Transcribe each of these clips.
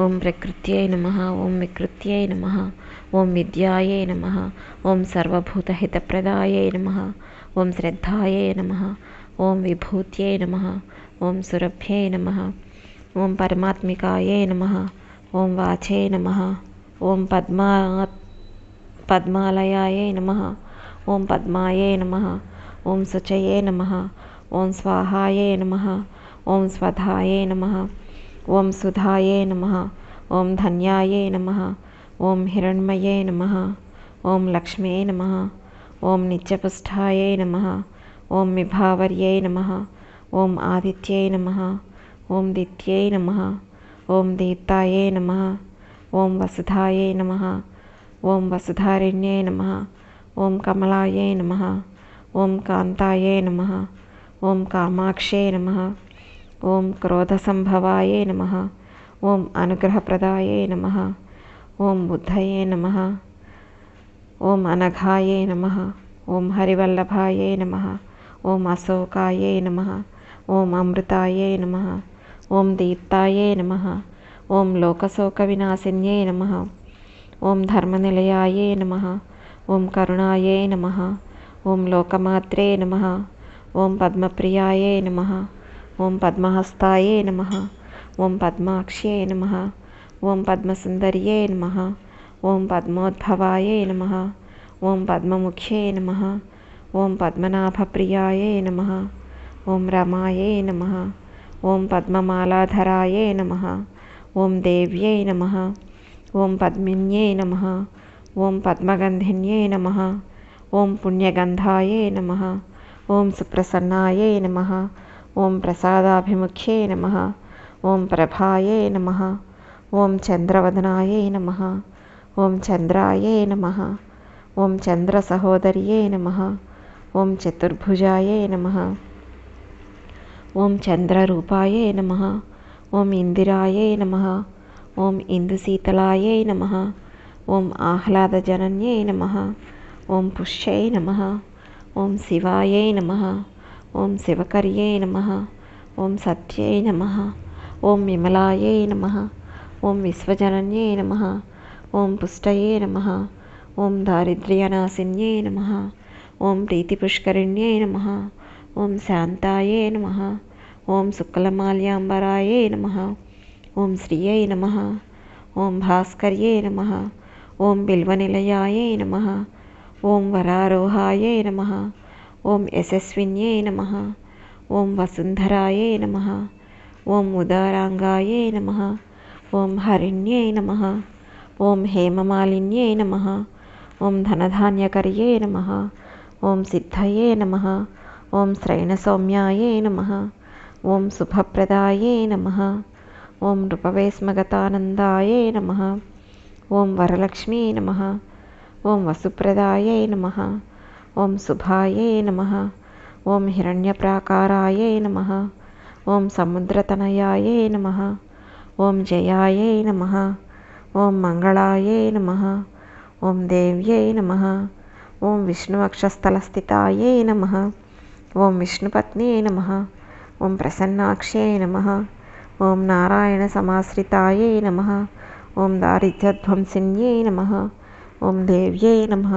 ॐ प्रकृत्यै नमः ॐ विकृत्यै नमः ॐ विद्यायै नमः ॐ सर्वभूतहितप्रदायै नमः ॐ श्रद्धायै नमः ॐ विभूत्यै नमः ॐ सुरभ्यै नमः ॐ परमात्मिकायै नमः ॐ वाचे नमः ॐ पद्मा पद्मालयायै नमः ॐ पद्मायै नमः ॐ शुचये नमः ॐ स्वाहायै नमः ॐ स्वधायै नमः ॐ सुधायै नमः ॐ धन्यायै नमः ॐ हिरण्मये नमः ॐ लक्ष्म्यै नमः ॐ नित्यपुष्ठायै नमः ॐ विभावर्यै नमः ॐ आदित्यै नमः ॐ दित्यै नमः ॐ दीप्तायै नमः ॐ वसुधायै नमः ॐ वसुधारिण्यै नमः ॐ कमलायै नमः ॐ कान्तायै नमः ॐ कामाक्षे नमः ఓం క్రోధసంభవాయే నమ ఓం అనుగ్రహప్రదాయే నమ ఓం బుద్ధయే నమ ఓం అనఘాయే నమ ఓం హరివల్లభాయే నమ ఓం అశోకాయే నమ ఓం అమృతాయే నమ ఓం దీప్తాయే నమ ఓం లోకశోక వినాశిన్యే నమ ఓం ధర్మనిలయాయే నమ ఓం కరుణాయే నమ ఓం లోకమాత్రే నమ ఓం పద్మప్రియాయే నమ ॐ पद्महस्तायै नमः ॐ पद्माक्ष्यै नमः ॐ पद्मसुन्दर्यै नमः ॐ पद्मोद्भवायै नमः ॐ पद्ममुख्यै नमः ॐ पद्मनाभप्रियायै नमः ॐ रमायै नमः ॐ पद्ममालाधरायै नमः ॐ देव्यै नमः ॐ पद्मिन्यै नमः ॐ पद्मगन्धिन्यै नमः ॐ पुण्यगन्धायै नमः ॐ सुप्रसन्नायै नमः ॐ प्रसादाभिमुख्ये नमः ॐ प्रभायै नमः ॐ चन्द्रवदनायै नमः ॐ चन्द्रायै नमः ॐ चन्द्रसहोदर्यै नमः ॐ चतुर्भुजायै नमः ॐ चन्द्ररूपायै नमः ॐ इन्दिरायै नमः ॐ इन्दुशीतलायै नमः ॐ आह्लादजनन्यै नमः ॐ पुष्यै नमः ॐ शिवायै नमः ॐ शिवकर्यै नमः ॐ सत्यै नमः ॐ विमलायै नमः ॐ विश्वजनन्यै नमः ॐ पुष्टये नमः ॐ दारिद्र्यनाशिन्यै नमः ॐ प्रीतिपुष्करिण्यै नमः ॐ शान्तायै नमः ॐ शुक्लमाल्याम्बरायै नमः ॐ श्रियै नमः ॐ भास्कर्यै नमः ॐ बिल्वनिलयायै नमः ॐ वरारोहायै नमः ఓం యశస్విన్యే నమ ఓం వసుంధరాయే నమ ఓం ఉదారాంగాయే నమ ఓం హరిణ్యే నమ ఓం హేమమాలిన్యే నమ ఓం ధనధాన్యకర్యే నమ ఓం సిద్ధయే నమ ఓం శ్రైణసౌమ్యాయే నమ ఓం శుభప్రదాయే నమ ఓం నృపవేశ్మగతానందాయే నమ ఓం వరలక్ష్మీ నమ ఓం వసుప్రదాయే నమ ॐ शुभायै नमः ॐ हिरण्यप्राकारायै नमः ॐ समुद्रतनयायै नमः ॐ जयायै नमः ॐ मङ्गलायै नमः ॐ देव्यै नमः ॐ विष्णुवक्षस्थलस्थितायै नमः ॐ विष्णुपत्न्यै नमः ॐ प्रसन्नाक्ष्यै नमः ॐ नारायणसमाश्रितायै नमः ॐ दारिद्र्यध्वंसिन्यै नमः ॐ देव्यै नमः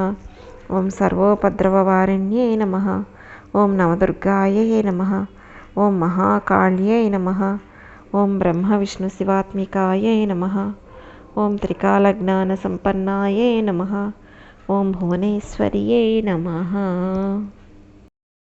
ఓం సర్వోపద్రవ వారిణ్యే నమ. ఓం నవదుర్గాయే నమ. ఓం మహాకాళ్యై నమ. ఓం బ్రహ్మ విష్ణు శివాత్మికాయే నమ. ఓం త్రికాలజ్ఞాన సంపన్నాయే నమ. ఓం భువనేశ్వర్యే నమ.